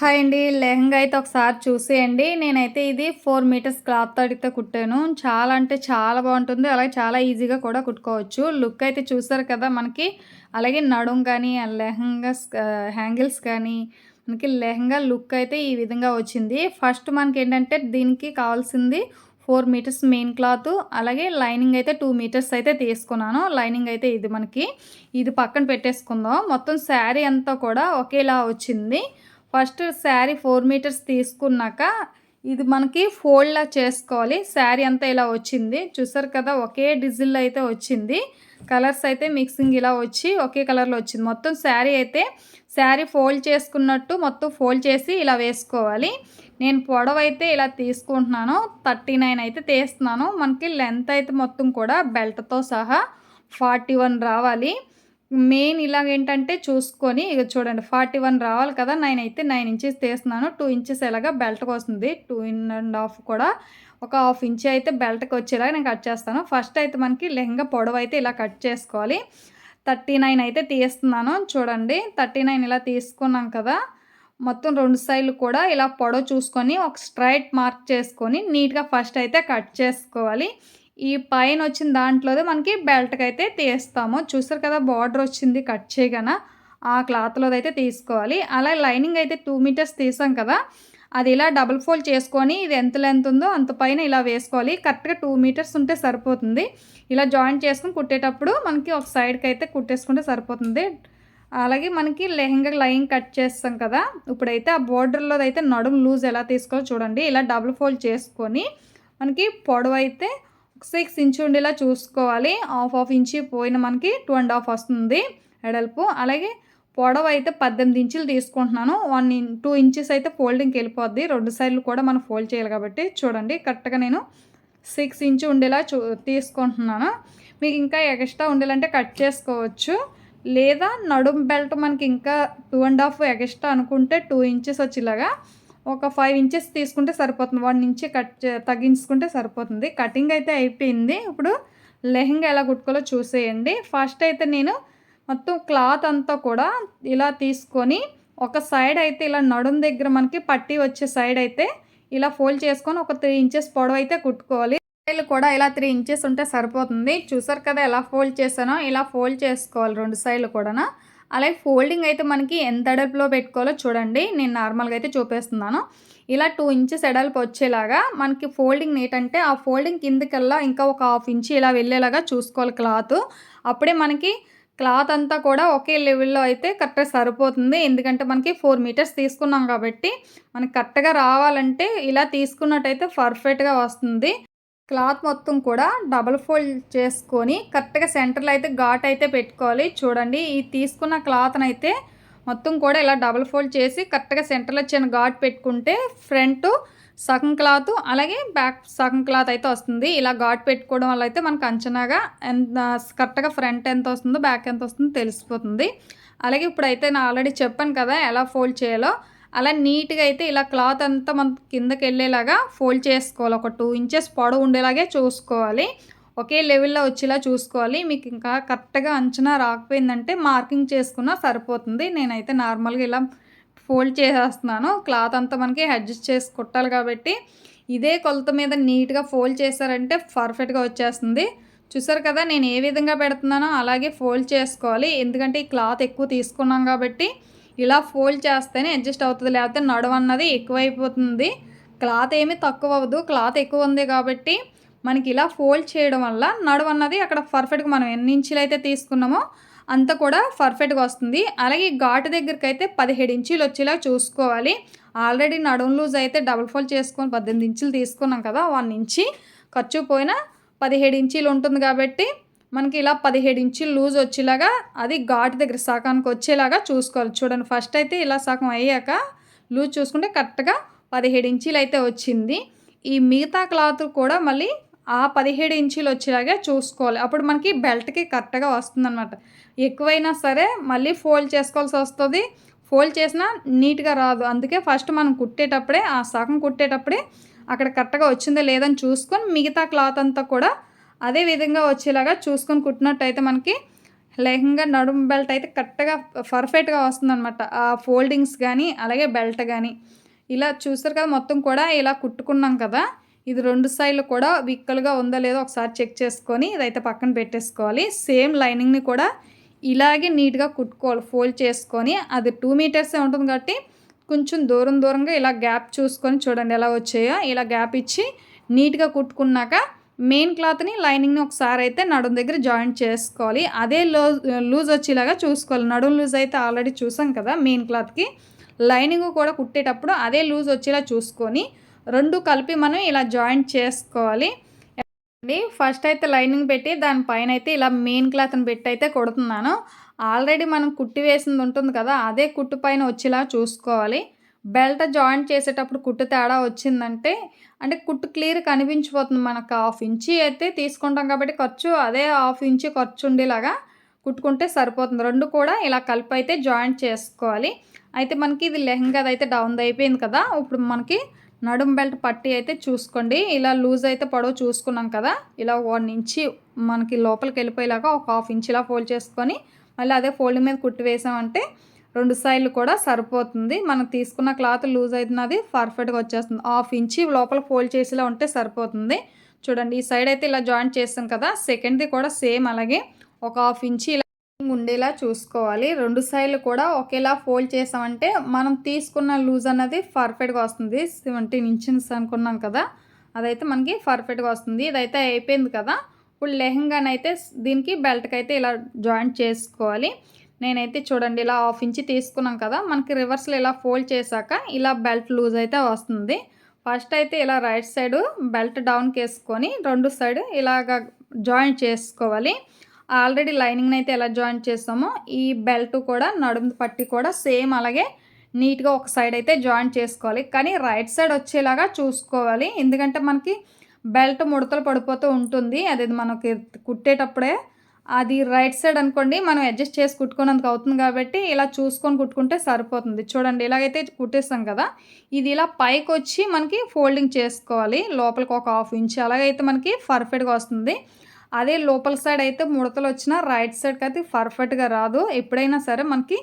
Hi అండి. లెహంగా అయితే ఒకసారి చూసేయండి. నేనైతే ఇది ఫోర్ మీటర్స్ క్లాత్ అయితే కుట్టాను. చాలా అంటే చాలా బాగుంటుంది. అలాగే చాలా ఈజీగా కూడా కుట్టుకోవచ్చు. లుక్ అయితే చూసారు కదా మనకి. అలాగే నడుం కానీ లెహంగా హ్యాంగిల్స్ కానీ మనకి లెహంగా లుక్ అయితే ఈ విధంగా వచ్చింది. ఫస్ట్ మనకి ఏంటంటే దీనికి కావాల్సింది ఫోర్ మీటర్స్ మెయిన్ క్లాత్. అలాగే లైనింగ్ అయితే టూ మీటర్స్ అయితే తీసుకున్నాను. లైనింగ్ అయితే ఇది మనకి. ఇది పక్కన పెట్టేసుకుందాం. మొత్తం శారీ అంతా కూడా ఒకేలా వచ్చింది. ఫస్ట్ శారీ ఫోర్ మీటర్స్ తీసుకున్నాక ఇది మనకి ఫోల్డ్లా చేసుకోవాలి. శారీ అంతా ఇలా వచ్చింది. చూసారు కదా ఒకే డిజిల్ అయితే వచ్చింది. కలర్స్ అయితే మిక్సింగ్ ఇలా వచ్చి ఒకే కలర్లో వచ్చింది. మొత్తం శారీ అయితే శారీ ఫోల్డ్ చేసుకున్నట్టు మొత్తం ఫోల్డ్ చేసి ఇలా వేసుకోవాలి. నేను పొడవైతే ఇలా తీసుకుంటున్నాను. థర్టీ నైన్ అయితే తీస్తున్నాను. మనకి లెంత్ అయితే మొత్తం కూడా బెల్ట్తో సహా ఫార్టీ వన్ రావాలి. మెయిన్ ఇలాగేంటంటే చూసుకొని ఇక చూడండి ఫార్టీ వన్ రావాలి కదా నైన్ అయితే నైన్ ఇంచెస్ తీస్తున్నాను. టూ ఇంచెస్ ఎలాగా బెల్ట్కి వస్తుంది. టూ ఇన్ అండ్ హాఫ్ కూడా ఒక హాఫ్ ఇంచ్ అయితే బెల్ట్కి వచ్చేలాగా నేను కట్ చేస్తాను. ఫస్ట్ అయితే మనకి లెహంగా పొడవు అయితే ఇలా కట్ చేసుకోవాలి. థర్టీ నైన్ అయితే తీస్తున్నాను. చూడండి థర్టీ నైన్ ఇలా తీసుకున్నాం కదా మొత్తం రెండు సైడ్లు కూడా ఇలా పొడవు చూసుకొని ఒక స్ట్రైట్ మార్క్ చేసుకొని నీట్గా ఫస్ట్ అయితే కట్ చేసుకోవాలి. ఈ పైన వచ్చిన దాంట్లోదే మనకి బెల్ట్కి అయితే తీస్తాము. చూసారు కదా బార్డర్ వచ్చింది కట్ చేయగానే ఆ క్లాత్లోది అయితే తీసుకోవాలి. అలా లైనింగ్ అయితే టూ మీటర్స్ తీసాం కదా అది ఇలా డబుల్ ఫోల్డ్ చేసుకొని ఇది ఎంత లెంత్ ఉందో అంత పైన ఇలా వేసుకోవాలి. కరెక్ట్గా టూ మీటర్స్ ఉంటే సరిపోతుంది. ఇలా జాయింట్ చేసుకుని కుట్టేటప్పుడు మనకి ఒక సైడ్కి అయితే కుట్టేసుకుంటే సరిపోతుంది. అలాగే మనకి లెహంగా లైన్ కట్ చేస్తాం కదా ఇప్పుడైతే ఆ బోర్డర్లో అయితే నడుము లూజ్ ఎలా తీసుకోవాలో చూడండి. ఇలా డబుల్ ఫోల్డ్ చేసుకొని మనకి పొడవు అయితే సిక్స్ ఇంచ్ ఉండేలా చూసుకోవాలి. హాఫ్ హాఫ్ ఇంచ్ పోయిన మనకి టూ అండ్ హాఫ్ వస్తుంది ఎడల్పు. అలాగే పొడవు అయితే పద్దెనిమిది ఇంచులు తీసుకుంటున్నాను. వన్ ఇన్ టూ ఇంచెస్ అయితే ఫోల్డింగ్కి వెళ్ళిపోద్ది. రెండు సైడ్లు కూడా మనం ఫోల్డ్ చేయాలి కాబట్టి చూడండి. కరెక్ట్గా నేను సిక్స్ ఇంచు ఉండేలా చూ తీసుకుంటున్నాను. మీకు ఇంకా ఎక్స్ట్రా ఉండేలంటే కట్ చేసుకోవచ్చు. లేదా నడుం బెల్ట్ మనకి ఇంకా టూ అండ్ హాఫ్ ఎక్స్ట్రా అనుకుంటే టూ ఇంచెస్ వచ్చేలాగా ఒక ఫైవ్ ఇంచెస్ తీసుకుంటే సరిపోతుంది. వన్ ఇంచ్ కట్ తగ్గించుకుంటే సరిపోతుంది. కటింగ్ అయితే అయిపోయింది. ఇప్పుడు లెహంగా ఎలా కుట్టుకోవాలో చూసేయండి. ఫస్ట్ అయితే నేను మొత్తం క్లాత్ అంతా కూడా ఇలా తీసుకొని ఒక సైడ్ అయితే ఇలా నడుం దగ్గర మనకి పట్టి వచ్చే సైడ్ అయితే ఇలా ఫోల్డ్ చేసుకొని ఒక త్రీ ఇంచెస్ పొడవు అయితే కుట్టుకోవాలి. సైడ్లు కూడా ఇలా త్రీ ఇంచెస్ ఉంటే సరిపోతుంది. చూసారు కదా ఎలా ఫోల్డ్ చేసానో ఇలా ఫోల్డ్ చేసుకోవాలి రెండు సైడ్లు కూడా అలాగే ఫోల్డింగ్ అయితే మనకి ఎంత ఎడల్పులో పెట్టుకోవాలో చూడండి. నేను నార్మల్గా అయితే చూపిస్తున్నాను. ఇలా టూ ఇంచెస్ ఎడల్పు వచ్చేలాగా మనకి ఫోల్డింగ్ ఏంటంటే ఆ ఫోల్డింగ్ కిందకల్లా ఇంకా ఒక హాఫ్ ఇంచ్ ఇలా వెళ్ళేలాగా చూసుకోవాలి క్లాత్. అప్పుడే మనకి క్లాత్ అంతా కూడా ఒకే లెవెల్లో అయితే కరెక్ట్గా సరిపోతుంది. ఎందుకంటే మనకి ఫోర్ మీటర్స్ తీసుకున్నాం కాబట్టి మనకి కరెక్ట్గా రావాలంటే ఇలా తీసుకున్నట్టయితే పర్ఫెక్ట్గా వస్తుంది. క్లాత్ మొత్తం కూడా డబల్ ఫోల్డ్ చేసుకొని కరెక్ట్గా సెంటర్లో అయితే ఘాట్ అయితే పెట్టుకోవాలి. చూడండి ఈ తీసుకున్న క్లాత్ని అయితే మొత్తం కూడా ఇలా డబల్ ఫోల్డ్ చేసి కరెక్ట్గా సెంటర్లో చిన్న ఘాట్ పెట్టుకుంటే ఫ్రంట్ సగం క్లాత్ అలాగే బ్యాక్ సగం క్లాత్ అయితే వస్తుంది. ఇలా ఘాట్ పెట్టుకోవడం వల్ల అయితే మనకు అంచనాగా ఎంత కరెక్ట్గా ఫ్రంట్ ఎంత వస్తుందో బ్యాక్ ఎంత వస్తుందో తెలిసిపోతుంది. అలాగే ఇప్పుడైతే నేను ఆల్రెడీ చెప్పాను కదా ఎలా ఫోల్డ్ చేయాలో. అలా నీట్గా అయితే ఇలా క్లాత్ అంతా మన కిందకి వెళ్ళేలాగా ఫోల్డ్ చేసుకోవాలి. ఒక టూ ఇంచెస్ పొడవు ఉండేలాగే చూసుకోవాలి. ఒకే లెవెల్లో వచ్చేలా చూసుకోవాలి. మీకు ఇంకా కరెక్ట్గా అంచనా రాకపోయిందంటే మార్కింగ్ చేసుకున్నా సరిపోతుంది. నేనైతే నార్మల్గా ఇలా ఫోల్డ్ చేసేస్తున్నాను. క్లాత్ అంతా మనకి అడ్జస్ట్ చేసి కుట్టాలి కాబట్టి ఇదే కొలత మీద నీట్గా ఫోల్డ్ చేశారంటే పర్ఫెక్ట్గా వచ్చేస్తుంది. చూసారు కదా నేను ఏ విధంగా పెడుతున్నానో అలాగే ఫోల్డ్ చేసుకోవాలి. ఎందుకంటే ఈ క్లాత్ ఎక్కువ తీసుకున్నాం కాబట్టి ఇలా ఫోల్డ్ చేస్తేనే అడ్జస్ట్ అవుతుంది. లేకపోతే నడువు అన్నది ఎక్కువైపోతుంది. క్లాత్ ఏమీ తక్కువ అవ్వదు క్లాత్ ఎక్కువ ఉంది కాబట్టి మనకి ఇలా ఫోల్డ్ చేయడం వల్ల నడువు అన్నది అక్కడ పర్ఫెక్ట్గా మనం ఎన్ని ఇంచులు అయితే తీసుకున్నామో అంత కూడా పర్ఫెక్ట్గా వస్తుంది. అలాగే ఘాటు దగ్గరికి అయితే పదిహేడు ఇంచులు వచ్చేలా చూసుకోవాలి. ఆల్రెడీ నడుము లూజ్ అయితే డబుల్ ఫోల్డ్ చేసుకొని పద్దెనిమిది ఇంచులు తీసుకున్నాం కదా వన్ ఇంచి. ఖర్చు పోయినా పదిహేడు ఇంచీలు ఉంటుంది కాబట్టి మనకి ఇలా పదిహేడు ఇంచులు లూజ్ వచ్చేలాగా అది ఘాటు దగ్గర సగానికి వచ్చేలాగా చూసుకోవాలి. చూడండి ఫస్ట్ అయితే ఇలా సగం అయ్యాక లూజ్ చూసుకుంటే కరెక్ట్గా పదిహేడు ఇంచీలు అయితే వచ్చింది. ఈ మిగతా క్లాత్ కూడా మళ్ళీ ఆ పదిహేడు ఇంచీలు వచ్చేలాగా చూసుకోవాలి. అప్పుడు మనకి బెల్ట్కి కరెక్ట్గా వస్తుందన్నమాట. ఎక్కువైనా సరే మళ్ళీ ఫోల్డ్ చేసుకోవాల్సి వస్తుంది. ఫోల్డ్ చేసినా నీట్గా రాదు. అందుకే ఫస్ట్ మనం కుట్టేటప్పుడే ఆ సగం కుట్టేటప్పుడే అక్కడ కరెక్ట్గా వచ్చిందో లేదని చూసుకొని మిగతా క్లాత్ అంతా కూడా అదే విధంగా వచ్చేలాగా చూసుకొని కుట్టినట్టయితే మనకి లెహంగా నడుము బెల్ట్ అయితే కరెక్ట్గా పర్ఫెక్ట్గా వస్తుంది అనమాట ఆ ఫోల్డింగ్స్ కానీ అలాగే బెల్ట్ కానీ ఇలా చూస్తారు కదా మొత్తం కూడా ఇలా కుట్టుకున్నాం కదా. ఇది రెండు సైడ్లు కూడా విక్కలుగా ఉందో లేదో ఒకసారి చెక్ చేసుకొని ఇదైతే పక్కన పెట్టేసుకోవాలి. సేమ్ లైనింగ్ని కూడా ఇలాగే నీట్గా కుట్టుకోవాలి ఫోల్డ్ చేసుకొని. అది టూ మీటర్సే ఉంటుంది కాబట్టి కొంచెం దూరం దూరంగా ఇలా గ్యాప్ చూసుకొని చూడండి ఎలా వచ్చాయో. ఇలా గ్యాప్ ఇచ్చి నీట్గా కుట్టుకున్నాక మెయిన్ క్లాత్ని లైనింగ్ని ఒకసారి అయితే నడుం దగ్గర జాయింట్ చేసుకోవాలి. అదే లో లూజ్ వచ్చేలాగా చూసుకోవాలి. నడుం లూజ్ అయితే ఆల్రెడీ చూసాం కదా మెయిన్ క్లాత్కి. లైనింగ్ కూడా కుట్టేటప్పుడు అదే లూజ్ వచ్చేలా చూసుకొని రెండు కలిపి మనం ఇలా జాయింట్ చేసుకోవాలి. ఫస్ట్ అయితే లైనింగ్ పెట్టి దానిపైన అయితే ఇలా మెయిన్ క్లాత్ని పెట్టి అయితే కొడుతున్నాను. ఆల్రెడీ మనం కుట్టి వేసింది ఉంటుంది కదా అదే కుట్టు పైన వచ్చేలా చూసుకోవాలి. బెల్ట్ జాయింట్ చేసేటప్పుడు కుట్టు తేడా వచ్చిందంటే అంటే కుట్టు క్లియర్ కనిపించిపోతుంది మనకు. హాఫ్ ఇంచి అయితే తీసుకుంటాం కాబట్టి ఖర్చు అదే హాఫ్ ఇంచి ఖర్చు ఉండేలాగా కుట్టుకుంటే సరిపోతుంది. రెండు కూడా ఇలా కలిపి అయితే జాయింట్ చేసుకోవాలి. అయితే మనకి ఇది లెహంగా అయితే డౌన్ అయిపోయింది కదా. ఇప్పుడు మనకి నడుం బెల్ట్ పట్టి అయితే చూసుకోండి. ఇలా లూజ్ అయితే పొడవు చూసుకున్నాం కదా. ఇలా వన్ ఇంచి మనకి లోపలికి వెళ్ళిపోయేలాగా ఒక హాఫ్ ఇంచ్ ఇలా ఫోల్డ్ చేసుకొని మళ్ళీ అదే ఫోల్డింగ్ మీద కుట్టి వేసామంటే రెండు సైడ్లు కూడా సరిపోతుంది. మనం తీసుకున్న క్లాత్ లూజ్ అవుతున్నది పర్ఫెక్ట్గా వచ్చేస్తుంది. హాఫ్ ఇంచి లోపల ఫోల్డ్ చేసేలా ఉంటే సరిపోతుంది. చూడండి ఈ సైడ్ అయితే ఇలా జాయింట్ చేస్తాం కదా సెకండ్ది కూడా సేమ్ అలాగే ఒక హాఫ్ ఇంచి ఇలా ఉండేలా చూసుకోవాలి. రెండు సైడ్లు కూడా ఒకేలా ఫోల్డ్ చేసామంటే మనం తీసుకున్న లూజ్ అన్నది పర్ఫెక్ట్గా వస్తుంది. సెవెంటీన్ ఇంచెస్ అనుకున్నాం కదా అదైతే మనకి పర్ఫెక్ట్గా వస్తుంది. ఇదైతే అయిపోయింది కదా ఇప్పుడు లెహంగానైతే దీనికి బెల్ట్కి అయితే ఇలా జాయింట్ చేసుకోవాలి. నేనైతే చూడండి ఇలా హాఫ్ ఇంచి తీసుకున్నాం కదా మనకి రివర్స్లో ఇలా ఫోల్డ్ చేశాక ఇలా బెల్ట్ లూజ్ అయితే వస్తుంది. ఫస్ట్ అయితే ఇలా రైట్ సైడ్ బెల్ట్ డౌన్కి వేసుకొని రెండు సైడ్ ఇలాగ జాయింట్ చేసుకోవాలి. ఆల్రెడీ లైనింగ్ని అయితే ఎలా జాయింట్ చేస్తామో ఈ బెల్ట్ కూడా నడుము పట్టి కూడా సేమ్ అలాగే నీట్గా ఒక సైడ్ అయితే జాయింట్ చేసుకోవాలి. కానీ రైట్ సైడ్ వచ్చేలాగా చూసుకోవాలి. ఎందుకంటే మనకి బెల్ట్ ముడతలు పడిపోతూ ఉంటుంది. అది మనకి కుట్టేటప్పుడే అది రైట్ సైడ్ అనుకోండి మనం అడ్జస్ట్ చేసి కుట్టుకున్నందుకు అవుతుంది కాబట్టి ఇలా చూసుకొని కుట్టుకుంటే సరిపోతుంది. చూడండి ఇలాగైతే కుట్టేస్తాం కదా. ఇది ఇలా పైకి వచ్చి మనకి ఫోల్డింగ్ చేసుకోవాలి. లోపలికి ఒక హాఫ్ ఇంచ్ అలాగైతే మనకి పర్ఫెక్ట్గా వస్తుంది. అదే లోపల సైడ్ అయితే ముడతలు వచ్చినా రైట్ సైడ్కి అయితే పర్ఫెక్ట్గా రాదు. ఎప్పుడైనా సరే మనకి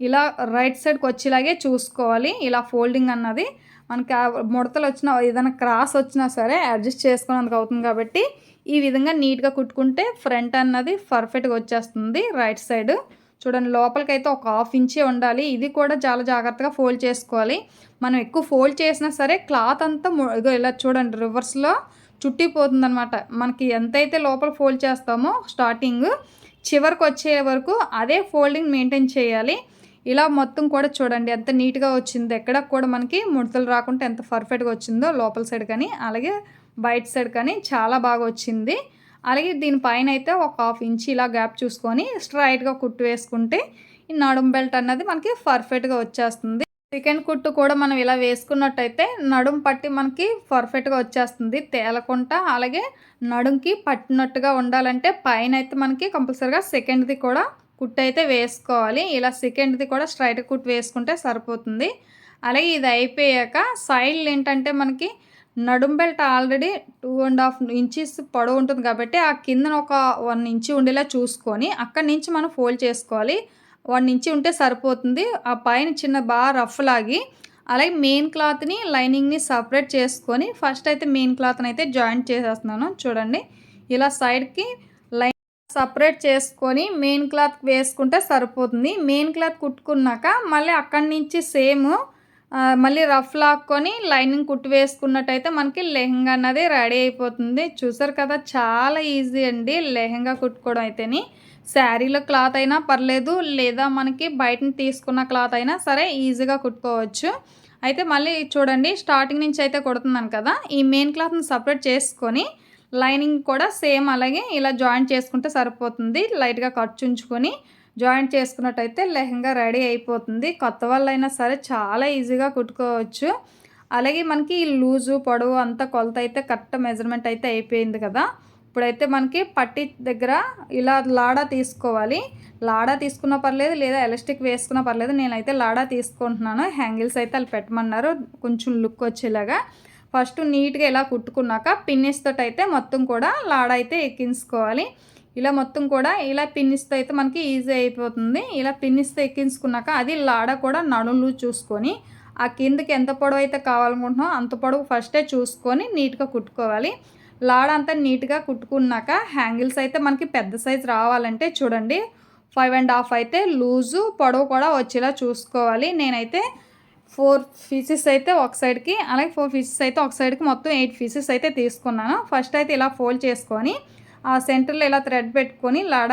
ఇలా రైట్ సైడ్కి వచ్చేలాగే చూసుకోవాలి. ఇలా ఫోల్డింగ్ అన్నది మనకి ముడతలు వచ్చినా ఏదైనా క్రాస్ వచ్చినా సరే అడ్జస్ట్ చేసుకున్నందుకు అవుతుంది కాబట్టి ఈ విధంగా నీట్గా కుట్టుకుంటే ఫ్రంట్ అన్నది పర్ఫెక్ట్గా వచ్చేస్తుంది రైట్ సైడ్. చూడండి లోపలికైతే ఒక హాఫ్ ఇంచే ఉండాలి. ఇది కూడా చాలా జాగ్రత్తగా ఫోల్డ్ చేసుకోవాలి. మనం ఎక్కువ ఫోల్డ్ చేసినా సరే క్లాత్ అంతా ఇలా చూడండి రివర్స్లో చుట్టిపోతుంది అనమాట మనకి ఎంతైతే లోపల ఫోల్డ్ చేస్తామో స్టార్టింగ్ చివరికి వచ్చే వరకు అదే ఫోల్డింగ్ మెయింటైన్ చేయాలి. ఇలా మొత్తం కూడా చూడండి ఎంత నీట్గా వచ్చిందో. ఎక్కడ కూడా మనకి ముడతలు రాకుండా ఎంత పర్ఫెక్ట్గా వచ్చిందో లోపల సైడ్ కానీ అలాగే బయట సైడ్ కానీ చాలా బాగా వచ్చింది. అలాగే దీనిపైన అయితే ఒక హాఫ్ ఇంచ్ ఇలా గ్యాప్ చూసుకొని స్ట్రైట్గా కుట్టు వేసుకుంటే ఈ నడుం బెల్ట్ అన్నది మనకి పర్ఫెక్ట్గా వచ్చేస్తుంది. చికెన్ కుట్టు కూడా మనం ఇలా వేసుకున్నట్టయితే నడుం పట్టి మనకి పర్ఫెక్ట్గా వచ్చేస్తుంది. తేలకుండా అలాగే నడుంకి పట్టినట్టుగా ఉండాలంటే పైన అయితే మనకి కంపల్సరీగా సెకండ్ది కూడా కుట్టు అయితే వేసుకోవాలి. ఇలా సెకండ్ది కూడా స్ట్రైట్ కుట్టు వేసుకుంటే సరిపోతుంది. అలాగే ఇది అయిపోయాక సైడ్లు ఏంటంటే మనకి నడుం belt already two and half inches పొడవు ఉంటుంది కాబట్టి ఆ కిందన ఒక వన్ ఇంచి ఉండేలా చూసుకొని అక్కడి నుంచి మనం ఫోల్డ్ చేసుకోవాలి. వన్ ఇంచి ఉంటే సరిపోతుంది. ఆ పైన చిన్న బాగా రఫ్ లాగి అలాగే మెయిన్ క్లాత్ని లైనింగ్ని సపరేట్ చేసుకొని ఫస్ట్ అయితే మెయిన్ క్లాత్ని అయితే జాయింట్ చేసేస్తున్నాను. చూడండి. ఇలా సైడ్కి లైన్ సపరేట్ చేసుకొని మెయిన్ క్లాత్ వేసుకుంటే సరిపోతుంది. మెయిన్ క్లాత్ కుట్టుకున్నాక మళ్ళీ అక్కడి నుంచి సేమ్ మళ్ళీ రఫ్ లాక్కొని లైనింగ్ కుట్టు వేసుకున్నట్టయితే మనకి లెహంగా అన్నది రెడీ అయిపోతుంది. చూసారు కదా చాలా ఈజీ అండి లెహంగా కుట్టుకోవడం అయితేని. శారీలో క్లాత్ అయినా పర్లేదు లేదా మనకి బయటని తీసుకున్న క్లాత్ అయినా సరే ఈజీగా కుట్టుకోవచ్చు. అయితే మళ్ళీ చూడండి స్టార్టింగ్ నుంచి అయితే కుడుతున్నాను కదా ఈ మెయిన్ క్లాత్ని సపరేట్ చేసుకొని లైనింగ్ కూడా సేమ్ అలాగే ఇలా జాయింట్ చేసుకుంటే సరిపోతుంది. లైట్గా ఖర్చు ఉంచుకొని జాయింట్ చేసుకున్నట్టయితే లెహంగా రెడీ అయిపోతుంది. కొత్త వాళ్ళైనా సరే చాలా ఈజీగా కుట్టుకోవచ్చు. అలాగే మనకి లూజు పొడవు అంతా కొలత అయితే కరెక్ట్ మెజర్మెంట్ అయితే అయిపోయింది కదా. ఇప్పుడైతే మనకి పట్టి దగ్గర ఇలా లాడా తీసుకోవాలి. లాడా తీసుకున్న పర్లేదు లేదా ఎలాస్టిక్ వేసుకున్న పర్లేదు నేనైతే లాడా తీసుకుంటున్నాను. హ్యాంగిల్స్ అయితే వాళ్ళు పెట్టమన్నారు కొంచెం లుక్ వచ్చేలాగా. ఫస్ట్ నీట్గా ఇలా కుట్టుకున్నాక పిన్నెస్ తోటి అయితే మొత్తం కూడా లాడా అయితే ఎక్కించుకోవాలి. ఇలా మొత్తం కూడా ఇలా పిన్నిస్తే అయితే మనకి ఈజీ అయిపోతుంది. ఇలా పిన్నిస్తే ఎక్కించుకున్నాక అది లాడ కూడా నడులు చూసుకొని ఆ కిందకి ఎంత పొడవు అయితే కావాలనుకుంటున్నామో అంత పొడవు ఫస్టే చూసుకొని నీట్గా కుట్టుకోవాలి. లాడ అంతా నీట్గా కుట్టుకున్నాక హ్యాంగిల్స్ అయితే మనకి పెద్ద సైజ్ రావాలంటే చూడండి. ఫైవ్ అండ్ హాఫ్ అయితే లూజు పొడవు కూడా వచ్చేలా చూసుకోవాలి. నేనైతే ఫోర్ పీసెస్ అయితే ఒక సైడ్కి అలాగే ఫోర్ పీసెస్ అయితే ఒక సైడ్కి మొత్తం ఎయిట్ పీసెస్ అయితే తీసుకున్నాను. ఫస్ట్ అయితే ఇలా ఫోల్డ్ చేసుకొని ఆ సెంటర్లో ఇలా థ్రెడ్ పెట్టుకొని లాడ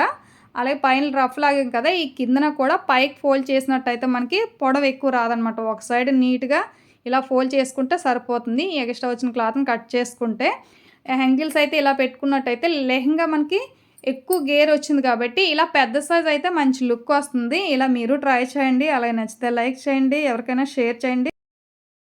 అలాగే పైన రఫ్ లాగాం కదా ఈ కిందన కూడా పైకి ఫోల్డ్ చేసినట్టయితే మనకి పొడవ ఎక్కువ రాదనమాట ఒక సైడ్ నీట్గా ఇలా ఫోల్డ్ చేసుకుంటే సరిపోతుంది. ఎక్స్ట్రా వచ్చిన క్లాత్ని కట్ చేసుకుంటే. హ్యాంగిల్స్ అయితే ఇలా పెట్టుకున్నట్టయితే లెహంగా మనకి ఎక్కువ గేర్ వచ్చింది కాబట్టి ఇలా పెద్ద సైజ్ అయితే మంచి లుక్ వస్తుంది. ఇలా మీరు ట్రై చేయండి. అలాగే నచ్చితే లైక్ చేయండి. ఎవరికైనా షేర్ చేయండి.